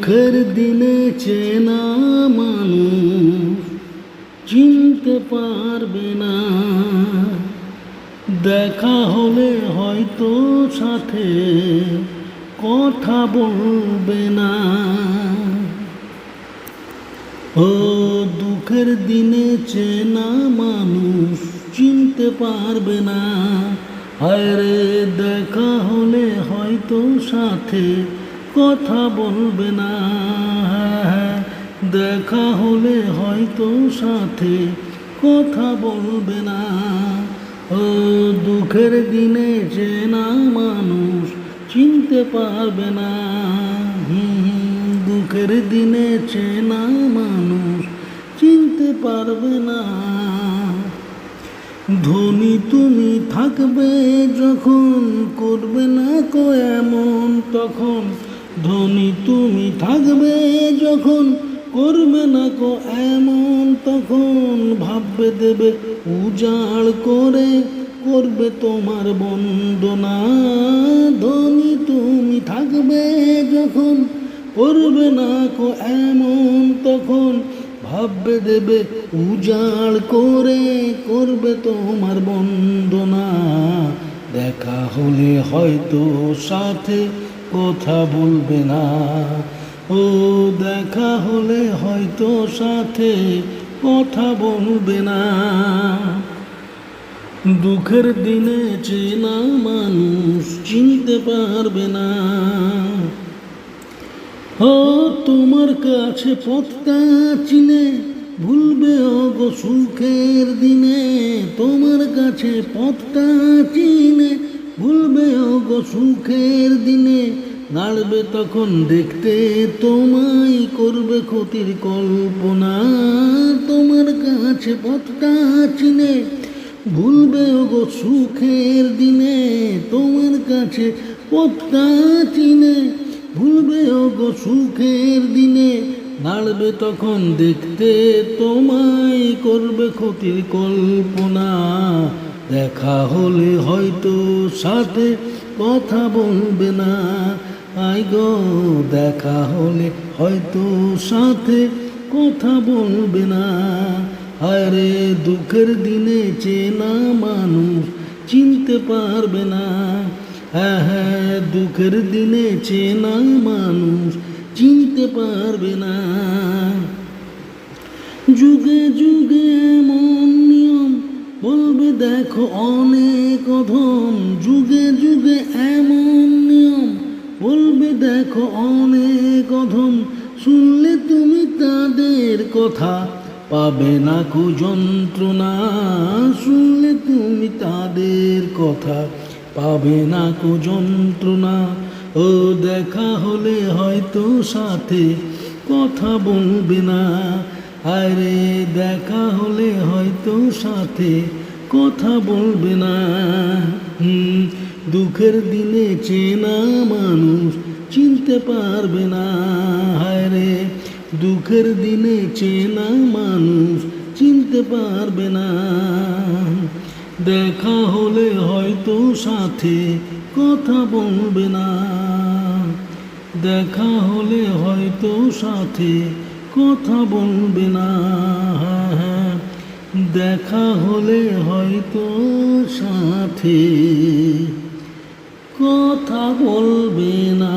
দুঃখের দিনে চেনা মানুষ চিনতে পারবে না। দেখা হলে হয়তো সাথে কথা বলবে না। ও দুঃখের দিনে চেনা মানুষ চিনতে পারবে না। আরে দেখা হলে হয়তো সাথে কথা বলবে না। দেখা হলে হয়তো সাথে কথা বলবে না। ও দুঃখের দিনে চেনা মানুষ চিনতে পারবে না। দুঃখের দিনে চেনা মানুষ চিনতে পারবে না। ধনী তুমি থাকবে যখন, করবে না কো এমন, তখন ধনী তুমি থাকবে যখন করবে না কো এমন, তখন ভাববে, দেবে, উজাড় করে করবে তোমার বন্দনা। ধনী তুমি থাকবে যখন করবে না কো এমন, তখন ভাববে, দেবে, উজাড় করে করবে তোমার বন্দনা। দেখা হলে হয়তো সাথে কথা বলবে না। ও, দেখা হলে হয়তো সাথে কথা বলবে না। দুঃখের দিনে চেনা মানুষ চিনতে পারবে না। ও, তোমার কাছে পথটা চিনে ভুলবে গো সুখের দিনে। তোমার কাছে পথটা চিনে ভুলবে গো সুখের দিনে দাঁড়বে তখন দেখতে, তোমায় করবে ক্ষতির কল্পনা। তোমার কাছে পথটা চিনে ভুলবে গো সুখের দিনে তোমার কাছে পথটা চিনে। ভুলবে গো সুখের দিনে দাঁড়বে তখন দেখতে, তোমায় করবে ক্ষতির কল্পনা। দেখা হলে হয়তো সাথে কথা বলবে না। আই গো, দেখা হলে হয়তো সাথে কথা বলবে না। আরে দুঃখের দিনে চেনা মানুষ চিনতে পারবে না। হ্যাঁ হ্যাঁ দুঃখের দিনে চেনা মানুষ চিনতে পারবে না। যুগে যুগে নিয়ম বলবে দেখো অনেক অধম, যুগে যুগে এমন নিয়ম। বলবে দেখো অনেক অধম, শুনলে তুমি তাদের কথা। পাবে না কো যন্ত্রণা শুনলে তুমি তাদের কথা। পাবে না কো যন্ত্রণা ও দেখা হলে হয়তো সাথে কথা বলবে না। আরে দেখা হলে হয়তো সাথে কথা বলবে না। হুম, দুঃখের দিনে চেনা মানুষ চিনতে পারবে না। হায়রে দুঃখের দিনে চেনা মানুষ চিনতে পারবে না। দেখা হলে হয়তো সাথে কথা বলবে না। দেখা হলে হয়তো সাথে কথা বলবে না। দেখা হলে হয়তো সাথে কথা বলবে না